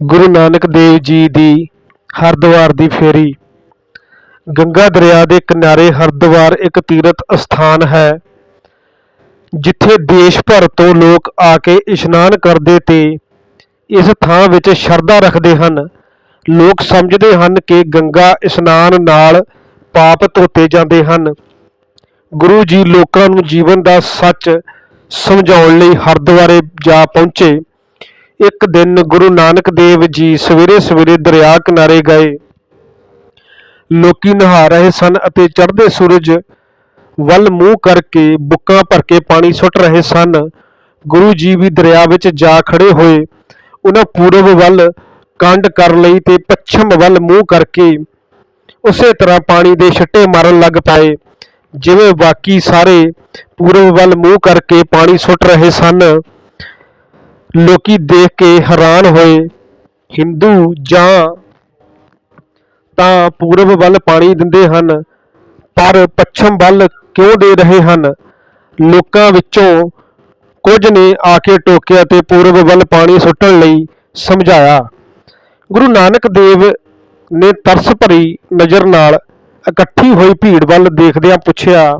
ਗੁਰੂ ਨਾਨਕ ਦੇਵ ਜੀ ਦੀ ਹਰਿਦੁਆਰ ਦੀ ਫੇਰੀ। ਗੰਗਾ ਦਰਿਆ ਦੇ ਕਿਨਾਰੇ ਹਰਿਦੁਆਰ ਇੱਕ ਤੀਰਥ ਅਸਥਾਨ ਹੈ, ਜਿੱਥੇ ਦੇਸ਼ ਭਰ ਤੋਂ ਲੋਕ ਆ ਕੇ ਇਸ਼ਨਾਨ ਕਰਦੇ ਤੇ ਇਸ ਥਾਂ ਵਿੱਚ ਸ਼ਰਧਾ ਰੱਖਦੇ ਹਨ। ਲੋਕ ਸਮਝਦੇ ਹਨ ਕਿ ਗੰਗਾ ਇਸ਼ਨਾਨ ਨਾਲ ਪਾਪ ਧੋਤੇ ਜਾਂਦੇ ਹਨ। ਗੁਰੂ ਜੀ ਲੋਕਾਂ ਨੂੰ ਜੀਵਨ ਦਾ ਸੱਚ ਸਮਝਾਉਣ ਲਈ ਹਰਿਦੁਆਰੇ ਜਾ ਪਹੁੰਚੇ। ਇੱਕ ਦਿਨ ਗੁਰੂ ਨਾਨਕ ਦੇਵ ਜੀ ਸਵੇਰੇ ਸਵੇਰੇ ਦਰਿਆ ਕਿਨਾਰੇ ਗਏ। ਲੋਕੀ ਨਹਾ ਰਹੇ ਸਨ ਅਤੇ ਚੜ੍ਹਦੇ ਸੂਰਜ ਵੱਲ ਮੂੰਹ ਕਰਕੇ ਬੁੱਕਾਂ ਭਰ ਕੇ ਪਾਣੀ ਸੁੱਟ ਰਹੇ ਸਨ। ਗੁਰੂ ਜੀ ਵੀ ਦਰਿਆ ਵਿੱਚ ਜਾ ਖੜੇ ਹੋਏ। ਉਹਨਾਂ ਪੂਰਬ ਵੱਲ ਕੰਡ ਕਰ ਲਈ ਤੇ ਪੱਛਮ ਵੱਲ ਮੂੰਹ ਕਰਕੇ ਉਸੇ ਤਰ੍ਹਾਂ ਪਾਣੀ ਦੇ ਛਿੱਟੇ ਮਾਰਨ ਲੱਗ ਪਏ। ਜਿਵੇਂ ਬਾਕੀ ਸਾਰੇ ਪੂਰਬ ਵੱਲ ਮੂੰਹ ਕਰਕੇ ਪਾਣੀ ਸੁੱਟ ਰਹੇ ਸਨ। ਲੋਕੀ ਦੇਖ ਕੇ ਹੈਰਾਨ ਹੋਏ, ਹਿੰਦੂ ਜਾਂ ਤਾਂ ਪੂਰਬ ਵੱਲ ਪਾਣੀ ਦਿੰਦੇ ਹਨ, ਪਰ ਪੱਛਮ ਵੱਲ ਕਿਉਂ ਦੇ ਰਹੇ ਹਨ? ਲੋਕਾਂ ਵਿੱਚੋਂ ਕੁਝ ਨੇ ਆ ਕੇ ਟੋਕਿਆ ਤੇ ਪੂਰਬ ਵੱਲ ਪਾਣੀ ਸੁੱਟਣ ਲਈ ਸਮਝਾਇਆ। ਗੁਰੂ ਨਾਨਕ ਦੇਵ ਨੇ ਤਰਸ ਭਰੀ ਨਜ਼ਰ ਨਾਲ ਇਕੱਠੀ ਹੋਈ ਭੀੜ ਵੱਲ ਦੇਖਦਿਆਂ ਪੁੱਛਿਆ,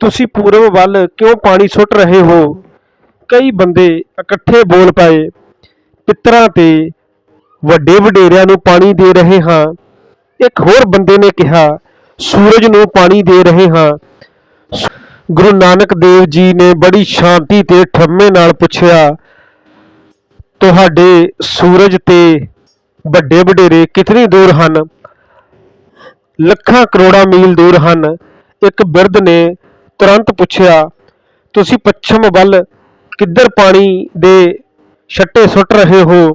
ਤੁਸੀਂ ਪੂਰਬ ਵੱਲ ਕਿਉਂ ਪਾਣੀ ਸੁੱਟ ਰਹੇ ਹੋ? ਕਈ ਬੰਦੇ ਇਕੱਠੇ ਬੋਲ ਪਏ। ਪਿੱਤਰਾਂ ਤੇ ਵੱਡੇ ਵਡੇਰਿਆਂ ਨੂੰ ਪਾਣੀ ਦੇ ਰਹੇ ਹਾਂ। ਇੱਕ ਹੋਰ ਬੰਦੇ ਨੇ ਕਿਹਾ, ਸੂਰਜ ਨੂੰ ਪਾਣੀ ਦੇ ਰਹੇ ਹਾਂ। ਗੁਰੂ ਨਾਨਕ ਦੇਵ ਜੀ ਨੇ ਬੜੀ ਸ਼ਾਂਤੀ ਤੇ ਠਰਮੇ ਨਾਲ ਪੁੱਛਿਆ, ਤੁਹਾਡੇ ਸੂਰਜ ਤੇ ਵੱਡੇ ਵਡੇਰੇ ਕਿਤਨੀ ਦੂਰ ਹਨ? ਲੱਖਾਂ ਕਰੋੜਾਂ ਮੀਲ ਦੂਰ ਹਨ। ਇੱਕ ਬਿਰਧ ਨੇ ਤੁਰੰਤ ਪੁੱਛਿਆ, ਤੁਸੀਂ ਪੱਛਮ ਵੱਲ ਕਿੱਧਰ ਪਾਣੀ ਦੇ ਛੱਟੇ ਸੁੱਟ ਰਹੇ ਹੋ?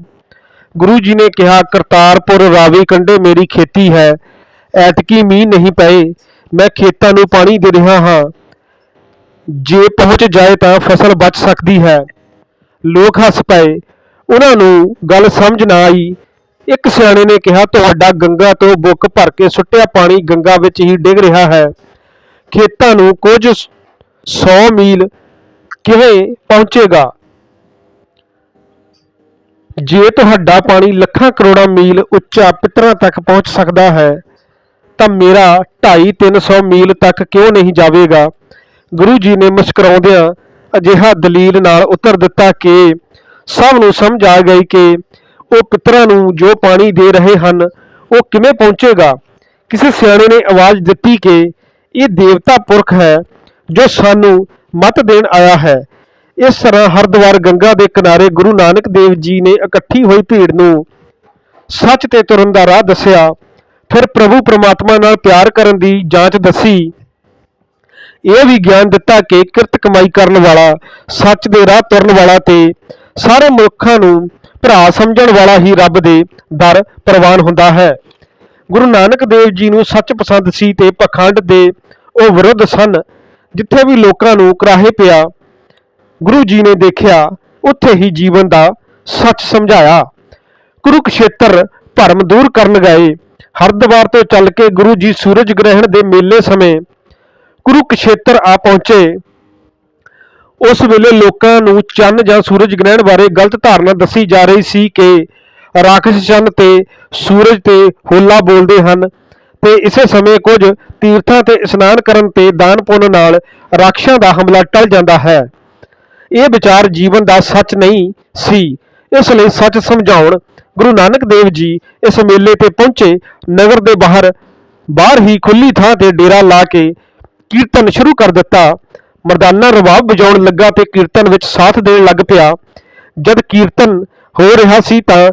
ਗੁਰੂ ਜੀ ਨੇ ਕਿਹਾ, ਕਰਤਾਰਪੁਰ ਰਾਵੀ ਕੰਢੇ ਮੇਰੀ ਖੇਤੀ ਹੈ। ਐਤਕੀ ਮੀਂਹ ਨਹੀਂ ਪਏ। ਮੈਂ ਖੇਤਾਂ ਨੂੰ ਪਾਣੀ ਦੇ ਰਿਹਾ ਹਾਂ। ਜੇ ਪਹੁੰਚ ਜਾਏ ਤਾਂ ਫਸਲ ਬਚ ਸਕਦੀ ਹੈ। ਲੋਕ ਹੱਸ ਪਏ। ਉਹਨਾਂ ਨੂੰ ਗੱਲ ਸਮਝ ਨਾ ਆਈ। ਇੱਕ ਸਿਆਣੇ ਨੇ ਕਿਹਾ, ਤੁਹਾਡਾ ਗੰਗਾ ਤੋਂ ਬੁੱਕ ਭਰ ਕੇ ਸੁੱਟਿਆ ਪਾਣੀ ਗੰਗਾ ਵਿੱਚ ਹੀ ਡਿੱਗ ਰਿਹਾ ਹੈ। ਖੇਤਾਂ ਨੂੰ ਕੁਝ 100 ਮੀਲ ਕਿਵੇਂ ਪਹੁੰਚੇਗਾ? ਜੇ ਤੁਹਾਡਾ ਪਾਣੀ ਲੱਖਾਂ ਕਰੋੜਾਂ ਮੀਲ ਉੱਚਾ ਪਿੱਤਰਾਂ ਤੱਕ ਪਹੁੰਚ ਸਕਦਾ ਹੈ, ਤਾਂ ਮੇਰਾ 2.5-300 ਮੀਲ ਤੱਕ ਕਿਉਂ ਨਹੀਂ ਜਾਵੇਗਾ? ਗੁਰੂ ਜੀ ਨੇ ਮੁਸਕਰਾਉਂਦਿਆਂ ਅਜਿਹਾ ਦਲੀਲ ਨਾਲ ਉੱਤਰ ਦਿੱਤਾ ਕਿ ਸਭ ਨੂੰ ਸਮਝ ਆ ਗਈ ਕਿ ਉਹ ਪਿੱਤਰਾਂ ਨੂੰ ਜੋ ਪਾਣੀ ਦੇ ਰਹੇ ਹਨ, ਉਹ ਕਿਵੇਂ ਪਹੁੰਚੇਗਾ? ਕਿਸੇ ਸਿਆਣੇ ਨੇ ਆਵਾਜ਼ ਦਿੱਤੀ ਕਿ ਇਹ ਦੇਵਤਾ ਪੁਰਖ ਹੈ ਜੋ ਸਾਨੂੰ ਮਤ ਦੇਣ ਆਇਆ ਹੈ। ਇਸ ਤਰ੍ਹਾਂ ਹਰਿਦੁਆਰ ਗੰਗਾ ਦੇ ਕਿਨਾਰੇ ਗੁਰੂ ਨਾਨਕ ਦੇਵ ਜੀ ਨੇ ਇਕੱਠੀ ਹੋਈ ਭੀੜ ਨੂੰ ਸੱਚ ਤੇ ਤੁਰਨ ਦਾ ਰਾਹ ਦੱਸਿਆ। ਫਿਰ ਪ੍ਰਭੂ ਪ੍ਰਮਾਤਮਾ ਨਾਲ ਪਿਆਰ ਕਰਨ ਦੀ ਜਾਂਚ ਦੱਸੀ। ਇਹ ਵੀ ਗਿਆਨ ਦਿੱਤਾ ਕਿ ਕਿਰਤ ਕਮਾਈ ਕਰਨ ਵਾਲਾ, ਸੱਚ ਦੇ ਰਾਹ ਤੁਰਨ ਵਾਲਾ ਤੇ ਸਾਰੇ ਮਨੁੱਖਾਂ ਨੂੰ ਭਰਾ ਸਮਝਣ ਵਾਲਾ ਹੀ ਰੱਬ ਦੇ ਦਰ ਪ੍ਰਵਾਨ ਹੁੰਦਾ ਹੈ। ਗੁਰੂ ਨਾਨਕ ਦੇਵ ਜੀ ਨੂੰ ਸੱਚ ਪਸੰਦ ਸੀ ਤੇ ਪਖੰਡ ਦੇ ਉਹ ਵਿਰੁੱਧ ਸਨ। ਜਿੱਥੇ ਵੀ ਲੋਕਾਂ ਨੂੰ ਕਰਾਹੇ ਪਿਆ, ਗੁਰੂ ਜੀ ਨੇ ਦੇਖਿਆ, ਉੱਥੇ ਹੀ ਜੀਵਨ ਦਾ ਸੱਚ ਸਮਝਾਇਆ। ਕੁਰੂਕਸ਼ੇਤਰ ਭਰਮ ਦੂਰ ਕਰਨ ਗਏ। ਹਰਿਦੁਆਰ ਤੋਂ ਚੱਲ ਕੇ ਗੁਰੂ ਜੀ ਸੂਰਜ ਗ੍ਰਹਿਣ ਦੇ ਮੇਲੇ ਸਮੇਂ ਕੁਰੂਕਸ਼ੇਤਰ ਆ ਪਹੁੰਚੇ। ਉਸ ਵੇਲੇ ਲੋਕਾਂ ਨੂੰ ਚੰਨ ਜਾਂ ਸੂਰਜ ਗ੍ਰਹਿਣ ਬਾਰੇ ਗਲਤ ਧਾਰਨਾ ਦੱਸੀ ਜਾ ਰਹੀ ਸੀ ਕਿ ਰਾਖਸ਼ ਚੰਨ ਤੇ ਸੂਰਜ ਤੇ ਹੋਲਾ ਬੋਲਦੇ ਹਨ। ਤੇ ਇਸੇ ਸਮੇਂ ਕੁਝ ਤੀਰਥਾਂ ਤੇ ਇਸ਼ਨਾਨ ਕਰਨ ਤੇ ਦਾਨ ਪੁੰਨ ਨਾਲ ਰਾਖਸ਼ਾਂ ਦਾ ਹਮਲਾ ਟਲ ਜਾਂਦਾ ਹੈ। ਇਹ ਵਿਚਾਰ ਜੀਵਨ ਦਾ ਸੱਚ ਨਹੀਂ ਸੀ। ਇਸ ਲਈ ਸੱਚ ਸਮਝਾਉਣ ਗੁਰੂ ਨਾਨਕ ਦੇਵ ਜੀ ਇਸ ਮੇਲੇ ਤੇ ਪਹੁੰਚੇ। ਨਗਰ ਦੇ ਬਾਹਰ ਬਾਹਰ ਹੀ ਖੁੱਲੀ ਥਾਂ ਤੇ ਡੇਰਾ ਲਾ ਕੇ ਕੀਰਤਨ ਸ਼ੁਰੂ ਕਰ ਦਿੱਤਾ। ਮਰਦਾਨਾ ਰਬਾਬ ਵਜਾਉਣ ਲੱਗਾ ਤੇ ਕੀਰਤਨ ਵਿੱਚ ਸਾਥ ਦੇਣ ਲੱਗ ਪਿਆ। ਜਦ ਕੀਰਤਨ ਹੋ ਰਿਹਾ ਸੀ ਤਾਂ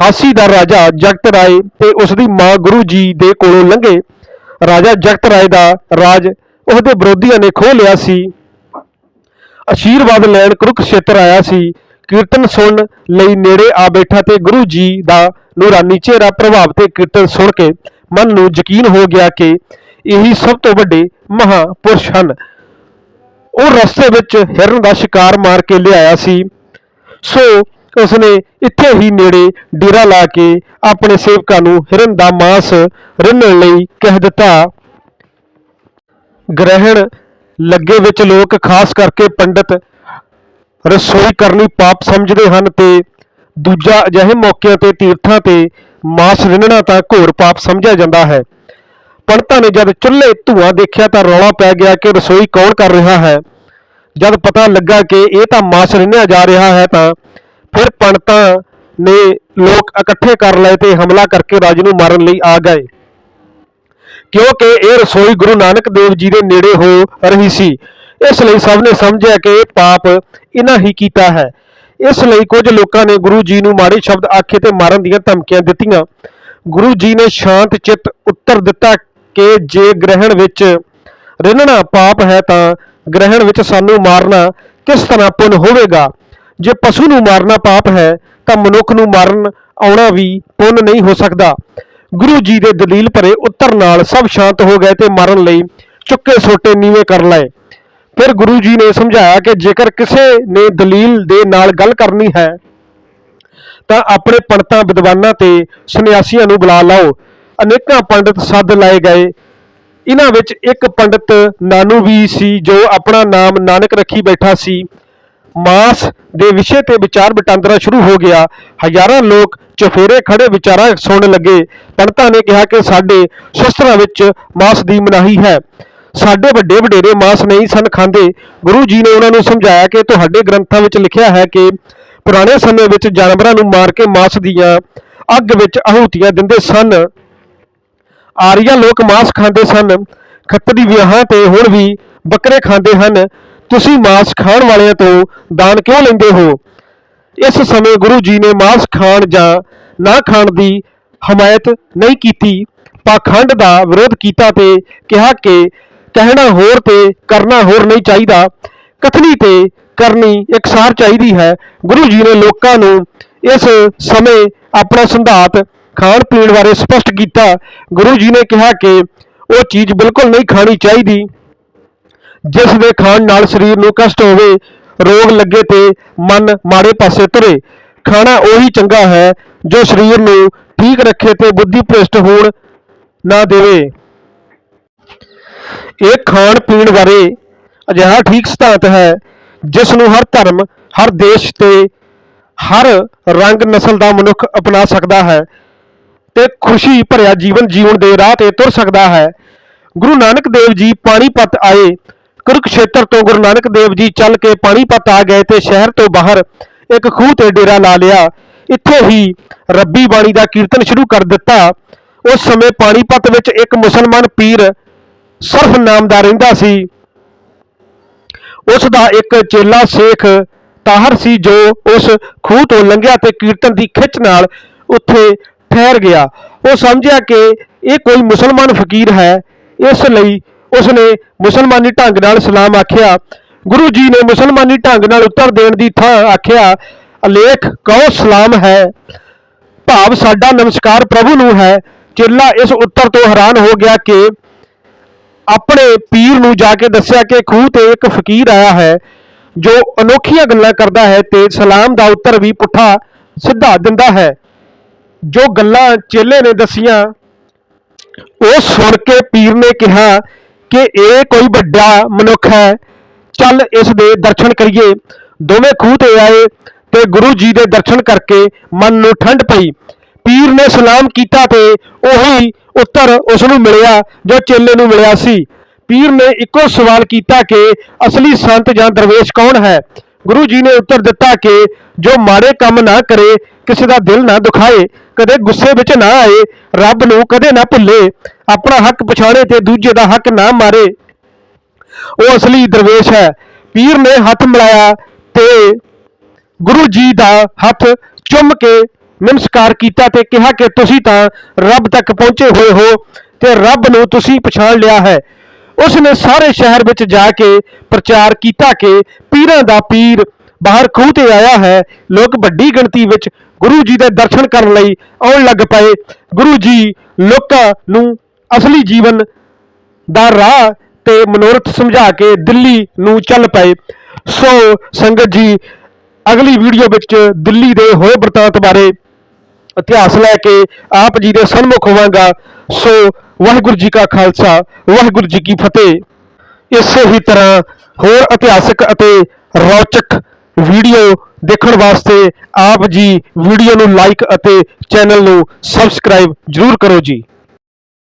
ਹਾਸੀ ਦਾ ਰਾਜਾ ਜਗਤ ਰਾਏ ਤੇ ਉਸ ਦੀ ਮਾਂ ਗੁਰੂ ਜੀ ਦੇ ਕੋਲੋਂ ਲੰਘੇ। ਰਾਜਾ ਜਗਤ ਰਾਏ ਦਾ ਰਾਜ ਉਹਦੇ ਵਿਰੋਧੀਆਂ ਨੇ ਖੋਹ ਲਿਆ ਸੀ। ਆਸ਼ੀਰਵਾਦ ਲੈਣ ਕੁਰੂਕਸ਼ੇਤਰ ਆਇਆ ਸੀ। ਕੀਰਤਨ ਸੁਣਨ ਲਈ ਨੇੜੇ ਆ ਬੈਠਾ ਤੇ ਗੁਰੂ ਜੀ ਦਾ ਨੂਰਾਨੀ ਚਿਹਰਾ ਪ੍ਰਭਾਵ ਤੇ ਕੀਰਤਨ ਸੁਣ ਕੇ ਮਨ ਨੂੰ ਯਕੀਨ ਹੋ ਗਿਆ ਕਿ ਇਹੀ ਸਭ ਤੋਂ ਵੱਡੇ ਮਹਾਪੁਰਸ਼ ਹਨ। ਉਹ ਰਸਤੇ ਵਿੱਚ ਹਿਰਨ ਦਾ ਸ਼ਿਕਾਰ ਮਾਰ ਕੇ ਲਿਆਇਆ ਸੀ। ਸੋ ਉਸਨੇ ਇੱਥੇ ਹੀ ਨੇੜੇ ਡੇਰਾ ਲਾ ਕੇ ਆਪਣੇ ਸੇਵਕਾਂ ਨੂੰ ਹਿਰਨ ਦਾ ਮਾਸ ਰਿੰਨਣ ਲਈ ਕਹਿ ਦਿੱਤਾ। ਗ੍ਰਹਿਣ ਲੱਗੇ ਵਿੱਚ ਲੋਕ ਖਾਸ ਕਰਕੇ ਪੰਡਤ ਰਸੋਈ ਕਰਨੀ ਪਾਪ ਸਮਝਦੇ ਹਨ ਤੇ ਦੂਜਾ ਅਜਿਹੇ ਮੌਕਿਆਂ ਤੇ ਤੀਰਥਾਂ ਤੇ ਮਾਸ ਰਿੰਨਣਾ ਤਾਂ ਘੋਰ ਪਾਪ ਸਮਝਿਆ ਜਾਂਦਾ ਹੈ। ਪੰਡਤਾਂ ਨੇ ਜਦ ਚੁੱਲ੍ਹੇ ਧੂਆਂ ਦੇਖਿਆ ਤਾਂ ਰੌਲਾ ਪੈ ਗਿਆ ਕਿ ਰਸੋਈ ਕੌਣ ਕਰ ਰਿਹਾ ਹੈ। ਜਦ ਪਤਾ ਲੱਗਾ ਕਿ ਇਹ ਤਾਂ ਮਾਸ ਰਿੰਨਿਆ ਜਾ ਰਿਹਾ ਹੈ ਤਾਂ ਫਿਰ ਪੰਡਤਾਂ ਨੇ ਲੋਕ ਇਕੱਠੇ ਕਰ ਲਏ ਤੇ ਹਮਲਾ ਕਰਕੇ ਰਾਜੇ ਨੂੰ ਮਾਰਨ ਲਈ ਆ ਗਏ। ਕਿਉਂਕਿ ਇਹ ਰਸੋਈ ਗੁਰੂ ਨਾਨਕ ਦੇਵ ਜੀ ਦੇ ਨੇੜੇ ਹੋ ਰਹੀ ਸੀ। ਇਸ ਲਈ ਸਭ ਨੇ ਸਮਝਿਆ ਕਿ ਇਹ ਪਾਪ ਇਹਨਾਂ ਹੀ ਕੀਤਾ ਹੈ। ਇਸ ਲਈ ਕੁਝ ਲੋਕਾਂ ਨੇ ਗੁਰੂ ਜੀ ਨੂੰ ਮਾੜੇ ਸ਼ਬਦ ਆਖੇ ਤੇ ਮਾਰਨ ਦੀਆਂ ਧਮਕੀਆਂ ਦਿੱਤੀਆਂ। ਗੁਰੂ ਜੀ ਨੇ ਸ਼ਾਂਤ ਚਿੱਤ ਉੱਤਰ ਦਿੱਤਾ ਕਿ ਜੇ ਗ੍ਰਹਿਣ ਵਿੱਚ ਰਿੰਨਣਾ ਪਾਪ ਹੈ ਤਾਂ ਗ੍ਰਹਿਣ ਵਿੱਚ ਸਾਨੂੰ ਮਾਰਨਾ ਕਿਸ ਤਰ੍ਹਾਂ ਪੁੰਨ ਹੋਵੇਗਾ? ਜੇ ਪਸ਼ੂ ਨੂੰ ਮਾਰਨਾ ਪਾਪ ਹੈ, ਤਾਂ ਮਨੁੱਖ ਨੂੰ ਮਾਰਨ ਆਉਣਾ ਵੀ ਪੁੰਨ ਨਹੀਂ ਹੋ ਸਕਦਾ। ਗੁਰੂ ਜੀ ਦੇ ਦਲੀਲ ਭਰੇ ਉੱਤਰ ਨਾਲ ਸਭ ਸ਼ਾਂਤ ਹੋ ਗਏ ਤੇ ਮਾਰਨ ਲਈ ਚੁੱਕੇ ਸੋਟੇ ਨੀਵੇਂ ਕਰ ਲਏ। ਫਿਰ ਗੁਰੂ ਜੀ ਨੇ ਸਮਝਾਇਆ ਕਿ ਜੇਕਰ ਕਿਸੇ ਨੇ ਦਲੀਲ ਦੇ ਨਾਲ ਗੱਲ ਕਰਨੀ ਹੈ, ਤਾਂ ਆਪਣੇ ਪੰਡਤਾਂ, ਵਿਦਵਾਨਾਂ ਤੇ ਸੰਨਿਆਸੀਆਂ ਨੂੰ ਬੁਲਾ ਲਓ। ਅਨੇਕਾਂ ਪੰਡਤ ਸੱਦ ਲਾਏ ਗਏ। ਇਹਨਾਂ ਵਿੱਚ ਇੱਕ ਪੰਡਤ ਨਾਨੂ ਵੀ ਸੀ, ਜੋ ਆਪਣਾ ਨਾਮ ਨਾਨਕ ਰੱਖੀ ਬੈਠਾ ਸੀ। ਮਾਸ ਦੇ ਵਿਸ਼ੇ ਤੇ ਵਿਚਾਰ ਵਟਾਂਦਰਾ ਸ਼ੁਰੂ ਹੋ ਗਿਆ। ਹਜ਼ਾਰਾਂ ਲੋਕ ਚਫੇਰੇ ਖੜੇ ਵਿਚਾਰਾਂ ਸੁਣਨ ਲੱਗੇ। ਪੰਡਤਾਂ ਨੇ ਕਿਹਾ ਕਿ ਸਾਡੇ ਸ਼ਸਤਰਾਂ ਵਿੱਚ ਮਾਸ ਦੀ ਮਨਾਹੀ ਹੈ। ਸਾਡੇ ਵੱਡੇ ਵਡੇਰੇ ਮਾਸ ਨਹੀਂ ਸਨ ਖਾਂਦੇ। ਗੁਰੂ ਜੀ ਨੇ ਉਹਨਾਂ ਨੂੰ ਸਮਝਾਇਆ ਕਿ ਤੁਹਾਡੇ ਗ੍ਰੰਥਾਂ ਵਿੱਚ ਲਿਖਿਆ ਹੈ ਕਿ ਪੁਰਾਣੇ ਸਮੇਂ ਵਿੱਚ ਜਾਨਵਰਾਂ ਨੂੰ ਮਾਰ ਕੇ ਮਾਸ ਦੀਆਂ ਅੱਗ ਵਿੱਚ ਆਹੂਤੀਆਂ ਦਿੰਦੇ ਸਨ। ਆਰੀਆ ਲੋਕ ਮਾਸ ਖਾਂਦੇ ਸਨ। ਖੱਤਰੀ ਵਿਆਹਾਂ ਤੇ ਹੁਣ ਵੀ ਬੱਕਰੇ ਖਾਂਦੇ ਹਨ। ਤੁਸੀਂ ਮਾਸ ਖਾਣ ਵਾਲਿਆਂ ਤੋਂ ਦਾਨ ਕਿਉਂ ਲੈਂਦੇ ਹੋ? ਇਸ ਸਮੇਂ ਗੁਰੂ ਜੀ ਨੇ ਮਾਸ ਖਾਣ ਜਾਂ ਨਾ ਖਾਣ ਦੀ ਹਮਾਇਤ ਨਹੀਂ ਕੀਤੀ। ਪਾਖੰਡ ਦਾ ਵਿਰੋਧ ਕੀਤਾ ਤੇ ਕਿਹਾ ਕਿ ਕਹਿਣਾ ਹੋਰ ਤੇ ਕਰਨਾ ਹੋਰ ਨਹੀਂ ਚਾਹੀਦਾ। ਕਥਨੀ ਤੇ ਕਰਨੀ ਇਕਸਾਰ ਚਾਹੀਦੀ ਹੈ। ਗੁਰੂ ਜੀ ਨੇ ਲੋਕਾਂ ਨੂੰ ਇਸ ਸਮੇਂ ਆਪਣਾ ਸੰਧਾਤ ਖਾਣ ਪੀਣ ਬਾਰੇ ਸਪਸ਼ਟ ਕੀਤਾ। ਗੁਰੂ ਜੀ ਨੇ ਕਿਹਾ ਕਿ ਉਹ ਚੀਜ਼ ਬਿਲਕੁਲ ਨਹੀਂ ਖਾਣੀ ਚਾਹੀਦੀ। ਜਿਸ ਦੇ ਖਾਣ ਨਾਲ ਸਰੀਰ ਨੂੰ ਕਸ਼ਟ ਹੋਵੇ, ਰੋਗ ਲੱਗੇ ਤੇ ਮਨ ਮਾੜੇ ਪਾਸੇ ਤੁਰੇ। ਖਾਣਾ ਉਹੀ ਚੰਗਾ ਹੈ ਜੋ ਸਰੀਰ ਨੂੰ ਠੀਕ ਰੱਖੇ ਤੇ ਬੁੱਧੀ ਭ੍ਰਿਸ਼ਟ ਹੋਣ ਨਾ ਦੇਵੇ। ਇਹ ਖਾਣ ਪੀਣ ਬਾਰੇ ਅਜਿਹਾ ਠੀਕ ਸਿਧਾਂਤ ਹੈ ਜਿਸ ਨੂੰ ਹਰ ਧਰਮ, ਹਰ ਦੇਸ਼ ਤੇ ਹਰ ਰੰਗ ਨਸਲ ਦਾ ਮਨੁੱਖ ਅਪਣਾ ਸਕਦਾ ਹੈ ਤੇ ਖੁਸ਼ੀ ਭਰਿਆ ਜੀਵਨ ਜੀਉਣ ਦੇ ਰਾਹ ਤੇ ਤੁਰ ਸਕਦਾ ਹੈ। ਗੁਰੂ ਨਾਨਕ ਦੇਵ ਜੀ ਪਾਣੀਪਤ ਆਏ ਕੁਰੂਕਸ਼ੇਤਰ ਤੋਂ ਗੁਰੂ ਨਾਨਕ ਦੇਵ ਜੀ ਚੱਲ ਕੇ ਪਾਣੀਪਤ ਆ ਗਏ ਤੇ ਸ਼ਹਿਰ ਤੋਂ ਬਾਹਰ ਇੱਕ ਖੂਹ ਤੇ ਡੇਰਾ ਲਾ ਲਿਆ। ਇੱਥੇ ਹੀ ਰੱਬੀ ਬਾਣੀ ਦਾ ਕੀਰਤਨ ਸ਼ੁਰੂ ਕਰ ਦਿੱਤਾ। ਉਸ ਸਮੇਂ ਪਾਣੀਪਤ ਵਿੱਚ ਇੱਕ ਮੁਸਲਮਾਨ ਪੀਰ ਸਰਫ ਨਾਮ ਦਾ ਰਹਿੰਦਾ ਸੀ। ਉਸ ਦਾ ਇੱਕ ਚੇਲਾ ਸ਼ੇਖ ਤਾਹਰ ਸੀ ਜੋ ਉਸ ਖੂਹ ਤੋਂ ਲੰਘਿਆ ਤੇ ਕੀਰਤਨ ਦੀ ਖਿੱਚ ਨਾਲ ਉੱਥੇ ਠਹਿਰ ਗਿਆ। ਉਹ ਸਮਝਿਆ ਕਿ ਇਹ ਕੋਈ ਮੁਸਲਮਾਨ ਫਕੀਰ ਹੈ। ਇਸ ਲਈ ਉਸਨੇ ਮੁਸਲਮਾਨੀ ਢੰਗ ਨਾਲ ਸਲਾਮ ਆਖਿਆ। ਗੁਰੂ ਜੀ ਨੇ ਮੁਸਲਮਾਨੀ ਢੰਗ ਨਾਲ ਉੱਤਰ ਦੇਣ ਦੀ ਥਾਂ ਆਖਿਆ, ਅਲੇਖ, ਕਹੋ ਸਲਾਮ ਹੈ। ਭਾਵ ਸਾਡਾ ਨਮਸਕਾਰ ਪ੍ਰਭੂ ਨੂੰ ਹੈ। ਚੇਲਾ ਇਸ ਉੱਤਰ ਤੋਂ ਹੈਰਾਨ ਹੋ ਗਿਆ ਕਿ ਆਪਣੇ ਪੀਰ ਨੂੰ ਜਾ ਕੇ ਦੱਸਿਆ ਕਿ ਖੂਹ ਤੇ ਇੱਕ ਫਕੀਰ ਆਇਆ ਹੈ, ਜੋ ਅਨੋਖੀਆਂ ਗੱਲਾਂ ਕਰਦਾ ਹੈ ਤੇ ਸਲਾਮ ਦਾ ਉੱਤਰ ਵੀ ਪੁੱਠਾ ਸਿੱਧਾ ਦਿੰਦਾ ਹੈ। ਜੋ ਗੱਲਾਂ ਚੇਲੇ ਨੇ ਦਸੀਆਂ, ਉਹ ਸੁਣ ਕੇ ਪੀਰ ਨੇ ਕਿਹਾ ਕਿ ਇਹ ਕੋਈ ਵੱਡਾ ਮਨੁੱਖ ਹੈ। ਚੱਲ ਇਸ ਦੇ ਦਰਸ਼ਨ ਕਰੀਏ। ਦੋਵੇਂ ਖੂਹ ਤੇ ਆਏ ਤੇ ਗੁਰੂ ਜੀ ਦੇ ਦਰਸ਼ਨ ਕਰਕੇ ਮਨ ਨੂੰ ਠੰਡ ਪਈ। ਪੀਰ ਨੇ ਸਲਾਮ ਕੀਤਾ ਤੇ ਉਹੀ ਉੱਤਰ ਉਸ ਨੂੰ ਮਿਲਿਆ ਜੋ ਚੇਲੇ ਨੂੰ ਮਿਲਿਆ ਸੀ। ਪੀਰ ਨੇ ਇੱਕੋ ਸਵਾਲ ਕੀਤਾ ਕਿ ਅਸਲੀ ਸੰਤ ਜਾਂ ਦਰਵੇਸ਼ ਕੌਣ ਹੈ? ਗੁਰੂ ਜੀ ਨੇ ਉੱਤਰ ਦਿੱਤਾ ਕਿ ਜੋ ਮਾੜੇ ਕੰਮ ਨਾ ਕਰੇ, ਕਿਸੇ ਦਾ ਦਿਲ ਨਾ ਦੁਖਾਏ, ਕਦੇ ਗੁੱਸੇ ਵਿੱਚ ਨਾ ਆਏ, ਰੱਬ ਨੂੰ ਕਦੇ ਨਾ ਭੁੱਲੇ। ਆਪਣਾ ਹੱਕ ਪਛਾਣੇ ਤੇ ਦੂਜੇ ਦਾ ਹੱਕ ਨਾ ਮਾਰੇ। ਉਹ ਅਸਲੀ ਦਰਵੇਸ਼ ਹੈ। ਪੀਰ ਨੇ ਹੱਥ ਮਿਲਾਇਆ ਤੇ ਗੁਰੂ ਜੀ ਦਾ ਹੱਥ ਚੁੰਮ ਕੇ ਨਮਸਕਾਰ ਕੀਤਾ ਤੇ ਕਿਹਾ ਕਿ ਤੁਸੀਂ ਤਾਂ ਰੱਬ ਤੱਕ ਪਹੁੰਚੇ ਹੋਏ ਹੋ ਤੇ ਰੱਬ ਨੂੰ ਤੁਸੀਂ ਪਛਾਣ ਲਿਆ ਹੈ। ਉਸ ਨੇ ਸਾਰੇ ਸ਼ਹਿਰ ਵਿੱਚ ਜਾ ਕੇ ਪ੍ਰਚਾਰ ਕੀਤਾ ਕਿ ਪੀਰਾਂ ਦਾ ਪੀਰ ਬਾਹਰ ਖੂਹ ਤੇ ਆਇਆ ਹੈ। ਲੋਕ ਵੱਡੀ ਗਿਣਤੀ ਵਿੱਚ ਗੁਰੂ ਜੀ ਦੇ ਦਰਸ਼ਨ ਕਰਨ ਲਈ ਆਉਣ ਲੱਗ ਪਏ। ਗੁਰੂ ਜੀ ਲੋਕਾਂ ਨੂੰ ਅਸਲੀ ਜੀਵਨ ਦਾ ਰਾਹ ਤੇ ਮਨੋਰਥ ਸਮਝਾ ਕੇ ਦਿੱਲੀ ਨੂੰ ਚੱਲ ਪਏ। ਸੋ ਸੰਗਤ ਜੀ, ਅਗਲੀ ਵੀਡੀਓ ਵਿੱਚ ਦਿੱਲੀ ਦੇ ਹੋਏ ਬਰਤਾਂਤ ਬਾਰੇ ਇਤਿਹਾਸ ਲੈ ਕੇ ਆਪ ਜੀ ਦੇ ਸਨਮੁਖ ਹੋਵਾਂਗਾ। ਸੋ ਵਾਹਿਗੁਰੂ ਜੀ ਕਾ ਖਾਲਸਾ, ਵਾਹਿਗੁਰੂ ਜੀ ਕੀ ਫਤਿਹ। ਇਸੇ ਹੀ ਤਰ੍ਹਾਂ ਹੋਰ ਇਤਿਹਾਸਕ ਅਤੇ ਰੌਚਕ ਵੀਡੀਓ ਦੇਖਣ ਵਾਸਤੇ ਆਪ ਜੀ ਵੀਡੀਓ ਨੂੰ ਲਾਈਕ ਅਤੇ ਚੈਨਲ ਨੂੰ ਸਬਸਕ੍ਰਾਈਬ ਜਰੂਰ ਕਰੋ ਜੀ।